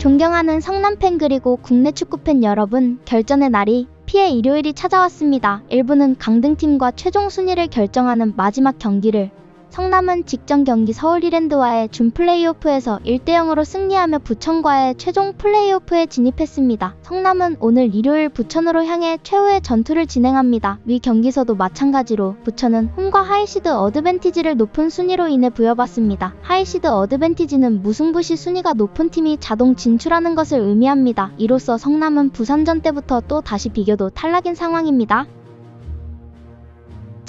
존경하는 성남 팬 그리고 국내 축구 팬 여러분, 결전의 날이 피해 일요일이 찾아왔습니다. 1부는 강등팀과 최종 순위를 결정하는 마지막 경기를 성남은 직전 경기 서울 이랜드와의 준 플레이오프에서 1대0으로 승리하며 부천과의 최종 플레이오프에 진입했습니다. 성남은 오늘 일요일 부천으로 향해 최후의 전투를 진행합니다. 위 경기서도 마찬가지로 부천은 홈과 하이시드 어드밴티지를 높은 순위로 인해 부여받습니다. 하이시드 어드밴티지는 무승부시 순위가 높은 팀이 자동 진출하는 것을 의미합니다. 이로써 성남은 부산전 때부터 또 다시 비교도 탈락인 상황입니다.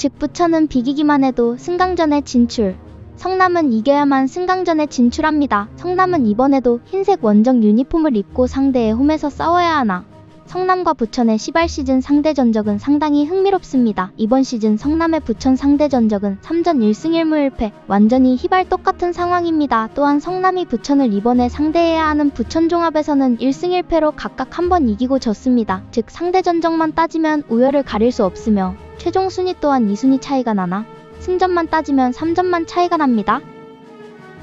즉 부천은 비기기만 해도 승강전에 진출. 성남은 이겨야만 승강전에 진출합니다. 성남은 이번에도 흰색 원정 유니폼을 입고 상대의 홈에서 싸워야 하나. 성남과 부천의 시발 시즌 상대 전적은 상당히 흥미롭습니다. 이번 시즌 성남의 부천 상대 전적은 3전 1승 1무 1패, 완전히 희발 똑같은 상황입니다. 또한 성남이 부천을 이번에 상대해야 하는 부천 종합에서는 1승 1패로 각각 한 번 이기고 졌습니다. 즉 상대 전적만 따지면 우열을 가릴 수 없으며 최종 순위 또한 2순위 차이가 나나 승점만 따지면 3점만 차이가 납니다.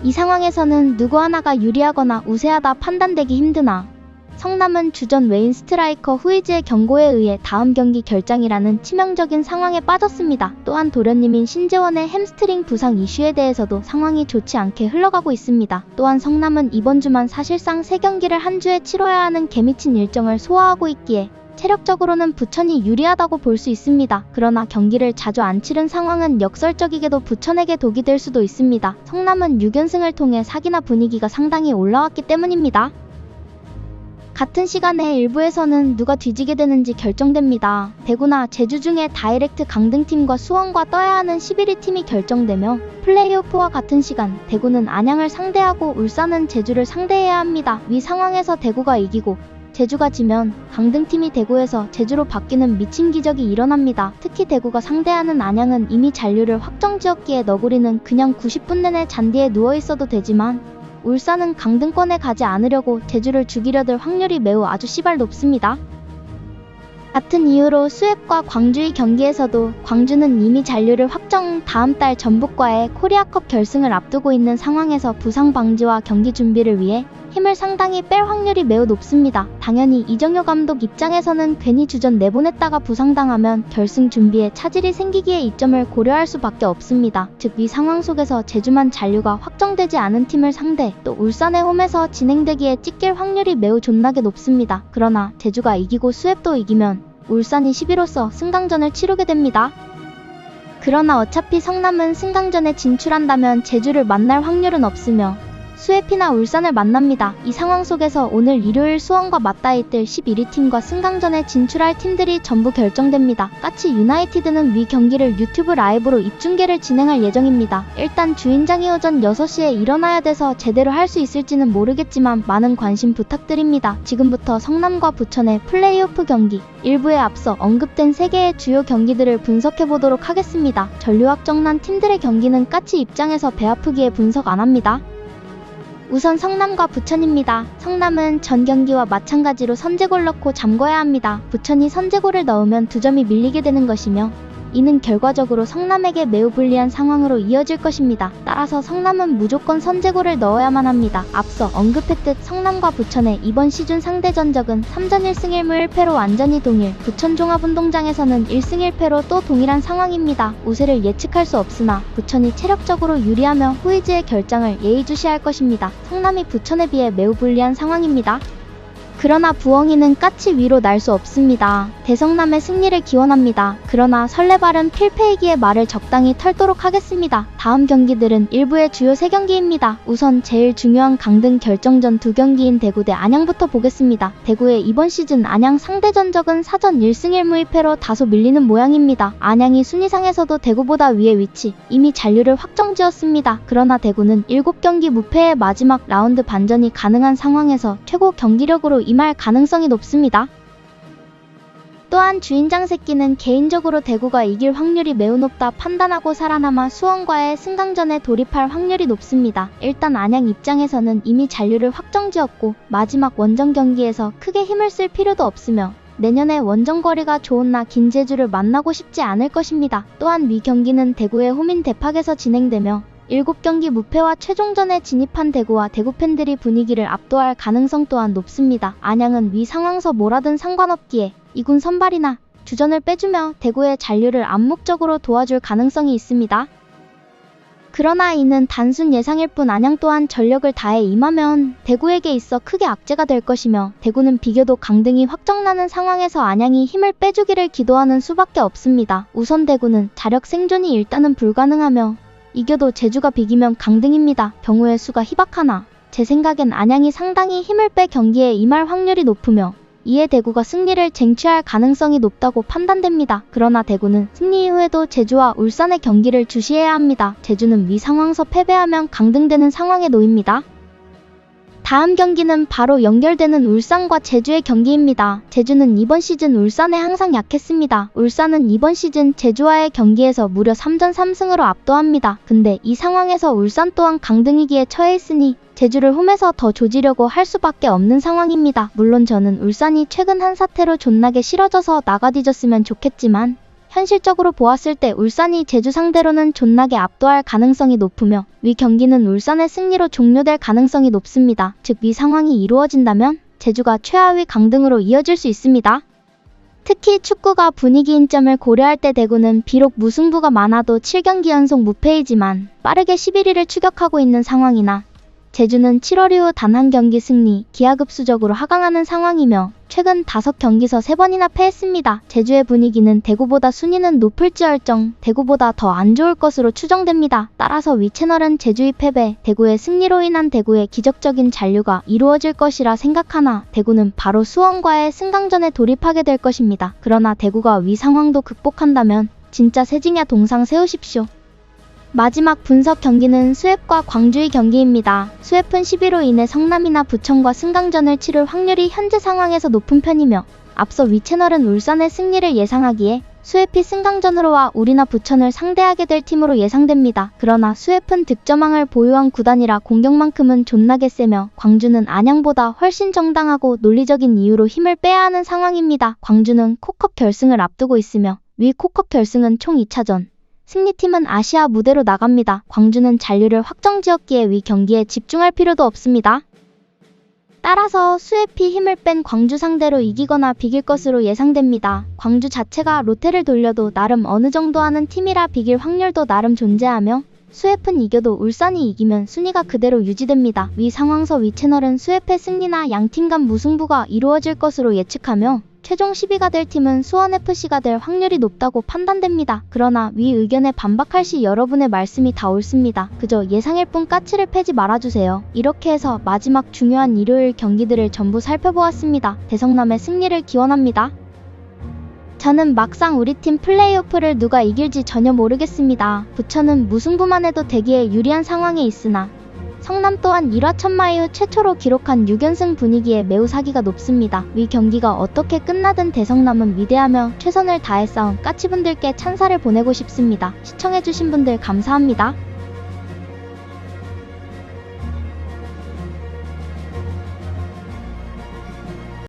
이 상황에서는 누구 하나가 유리하거나 우세하다 판단되기 힘드나 성남은 주전 외인 스트라이커 후이즈의 경고에 의해 다음 경기 결장이라는 치명적인 상황에 빠졌습니다. 또한 도련님인 신재원의 햄스트링 부상 이슈에 대해서도 상황이 좋지 않게 흘러가고 있습니다. 또한 성남은 이번 주만 사실상 3경기를 한 주에 치러야 하는 개미친 일정을 소화하고 있기에 체력적으로는 부천이 유리하다고 볼 수 있습니다. 그러나 경기를 자주 안 치른 상황은 역설적이게도 부천에게 독이 될 수도 있습니다. 성남은 6연승을 통해 사기나 분위기가 상당히 올라왔기 때문입니다. 같은 시간에 일부에서는 누가 뒤지게 되는지 결정됩니다. 대구나 제주 중에 다이렉트 강등팀과 수원과 떠야 하는 11위 팀이 결정되며 플레이오프와 같은 시간 대구는 안양을 상대하고 울산은 제주를 상대해야 합니다. 위 상황에서 대구가 이기고 제주가 지면 강등팀이 대구에서 제주로 바뀌는 미친 기적이 일어납니다. 특히 대구가 상대하는 안양은 이미 잔류를 확정지었기에 너구리는 그냥 90분 내내 잔디에 누워있어도 되지만 울산은 강등권에 가지 않으려고 제주를 죽이려 들 확률이 매우 아주 시발 높습니다. 같은 이유로 수협과 광주의 경기에서도 광주는 이미 잔류를 확정 다음 달 전북과의 코리아컵 결승을 앞두고 있는 상황에서 부상 방지와 경기 준비를 위해 힘을 상당히 뺄 확률이 매우 높습니다. 당연히 이정효 감독 입장에서는 괜히 주전 내보냈다가 부상당하면 결승 준비에 차질이 생기기에 이 점을 고려할 수밖에 없습니다. 즉 이 상황 속에서 제주만 잔류가 확정되지 않은 팀을 상대 또 울산의 홈에서 진행되기에 찍힐 확률이 매우 존나게 높습니다. 그러나 제주가 이기고 수협도 이기면 울산이 11호서 승강전을 치르게 됩니다. 그러나 어차피 성남은 승강전에 진출한다면 제주를 만날 확률은 없으며 수해피나 울산을 만납니다. 이 상황 속에서 오늘 일요일 수원과 맞닿을 뜰 11위 팀과 승강전에 진출할 팀들이 전부 결정됩니다. 까치 유나이티드는 위 경기를 유튜브 라이브로 입중계를 진행할 예정입니다. 일단 주인장이 오전 6시에 일어나야 돼서 제대로 할 수 있을지는 모르겠지만 많은 관심 부탁드립니다. 지금부터 성남과 부천의 플레이오프 경기 일부에 앞서 언급된 3개의 주요 경기들을 분석해 보도록 하겠습니다. 전류학 정난 팀들의 경기는 까치 입장에서 배 아프기에 분석 안 합니다. 우선 성남과 부천입니다. 성남은 전 경기와 마찬가지로 선제골 넣고 잠궈야 합니다. 부천이 선제골을 넣으면 두 점이 밀리게 되는 것이며 이는 결과적으로 성남에게 매우 불리한 상황으로 이어질 것입니다. 따라서 성남은 무조건 선제골을 넣어야만 합니다. 앞서 언급했듯 성남과 부천의 이번 시즌 상대 전적은 3전 1승 1무 1패로 완전히 동일, 부천 종합운동장에서는 1승 1패로 또 동일한 상황입니다. 우세를 예측할 수 없으나 부천이 체력적으로 유리하며 후이즈의 결장을 예의주시할 것입니다. 성남이 부천에 비해 매우 불리한 상황입니다. 그러나 부엉이는 까치 위로 날 수 없습니다. 대성남의 승리를 기원합니다. 그러나 설레발은 필패이기에 말을 적당히 털도록 하겠습니다. 다음 경기들은 일부의 주요 3경기입니다. 우선 제일 중요한 강등 결정전 두 경기인 대구 대 안양부터 보겠습니다. 대구의 이번 시즌 안양 상대 전적은 사전 1승 1무 1패로 다소 밀리는 모양입니다. 안양이 순위상에서도 대구보다 위에 위치, 이미 잔류를 확정지었습니다. 그러나 대구는 7경기 무패의 마지막 라운드 반전이 가능한 상황에서 최고 경기력으로 임할 가능성이 높습니다. 또한 주인장 새끼는 개인적으로 대구가 이길 확률이 매우 높다 판단하고 살아남아 수원과의 승강전에 돌입할 확률이 높습니다. 일단 안양 입장에서는 이미 잔류를 확정지었고 마지막 원정 경기에서 크게 힘을 쓸 필요도 없으며 내년에 원정 거리가 좋은 나 김제주를 만나고 싶지 않을 것입니다. 또한 위 경기는 대구의 호민 대팍에서 진행되며 7경기 무패와 최종전에 진입한 대구와 대구 팬들이 분위기를 압도할 가능성 또한 높습니다. 안양은 위 상황서 뭐라든 상관없기에 이군 선발이나 주전을 빼주며 대구의 잔류를 암묵적으로 도와줄 가능성이 있습니다. 그러나 이는 단순 예상일 뿐 안양 또한 전력을 다해 임하면 대구에게 있어 크게 악재가 될 것이며 대구는 비교도 강등이 확정나는 상황에서 안양이 힘을 빼주기를 기도하는 수밖에 없습니다. 우선 대구는 자력 생존이 일단은 불가능하며 이겨도 제주가 비기면 강등입니다. 경우의 수가 희박하나 제 생각엔 안양이 상당히 힘을 빼 경기에 임할 확률이 높으며 이에 대구가 승리를 쟁취할 가능성이 높다고 판단됩니다. 그러나 대구는 승리 이후에도 제주와 울산의 경기를 주시해야 합니다. 제주는 위 상황서 패배하면 강등되는 상황에 놓입니다. 다음 경기는 바로 연결되는 울산과 제주의 경기입니다. 제주는 이번 시즌 울산에 항상 약했습니다. 울산은 이번 시즌 제주와의 경기에서 무려 3전 3승으로 압도합니다. 근데 이 상황에서 울산 또한 강등위기에 처해 있으니 제주를 홈에서 더 조지려고 할 수밖에 없는 상황입니다. 물론 저는 울산이 최근 한 사태로 존나게 싫어져서 나가 뒤졌으면 좋겠지만 현실적으로 보았을 때 울산이 제주 상대로는 존나게 압도할 가능성이 높으며 위 경기는 울산의 승리로 종료될 가능성이 높습니다. 즉 위 상황이 이루어진다면 제주가 최하위 강등으로 이어질 수 있습니다. 특히 축구가 분위기인 점을 고려할 때 대구는 비록 무승부가 많아도 7경기 연속 무패이지만 빠르게 11위를 추격하고 있는 상황이나 제주는 7월 이후 단 한 경기 승리, 기하급수적으로 하강하는 상황이며 최근 5경기서 3번이나 패했습니다. 제주의 분위기는 대구보다 순위는 높을지얼정 대구보다 더 안 좋을 것으로 추정됩니다. 따라서 위 채널은 제주의 패배, 대구의 승리로 인한 대구의 기적적인 잔류가 이루어질 것이라 생각하나 대구는 바로 수원과의 승강전에 돌입하게 될 것입니다. 그러나 대구가 위 상황도 극복한다면 진짜 세징야 동상 세우십시오. 마지막 분석 경기는 수협과 광주의 경기입니다. 수협은 11로 인해 성남이나 부천과 승강전을 치를 확률이 현재 상황에서 높은 편이며 앞서 위 채널은 울산의 승리를 예상하기에 수협이 승강전으로와 우리나 부천을 상대하게 될 팀으로 예상됩니다. 그러나 수협은 득점왕을 보유한 구단이라 공격만큼은 존나게 세며 광주는 안양보다 훨씬 정당하고 논리적인 이유로 힘을 빼야 하는 상황입니다. 광주는 코컵 결승을 앞두고 있으며 위 코컵 결승은 총 2차전. 승리팀은 아시아 무대로 나갑니다. 광주는 잔류를 확정지었기에 위 경기에 집중할 필요도 없습니다. 따라서 수에피 힘을 뺀 광주 상대로 이기거나 비길 것으로 예상됩니다. 광주 자체가 로테를 돌려도 나름 어느 정도 하는 팀이라 비길 확률도 나름 존재하며 수에프는 이겨도 울산이 이기면 순위가 그대로 유지됩니다. 위 상황서 위 채널은 수에프의 승리나 양팀 간 무승부가 이루어질 것으로 예측하며 최종 10위가 될 팀은 수원FC가 될 확률이 높다고 판단됩니다. 그러나 위 의견에 반박할 시 여러분의 말씀이 다 옳습니다. 그저 예상일 뿐 까치를 패지 말아주세요. 이렇게 해서 마지막 중요한 일요일 경기들을 전부 살펴보았습니다. 대성남의 승리를 기원합니다. 저는 막상 우리 팀 플레이오프를 누가 이길지 전혀 모르겠습니다. 부천은 무승부만 해도 대기에 유리한 상황에 있으나 성남 또한 1화 천마 이 후 최초로 기록한 6연승 분위기에 매우 사기가 높습니다. 위 경기가 어떻게 끝나든 대성남은 위대하며 최선을 다해 싸운 까치분들께 찬사를 보내고 싶습니다. 시청해주신 분들 감사합니다.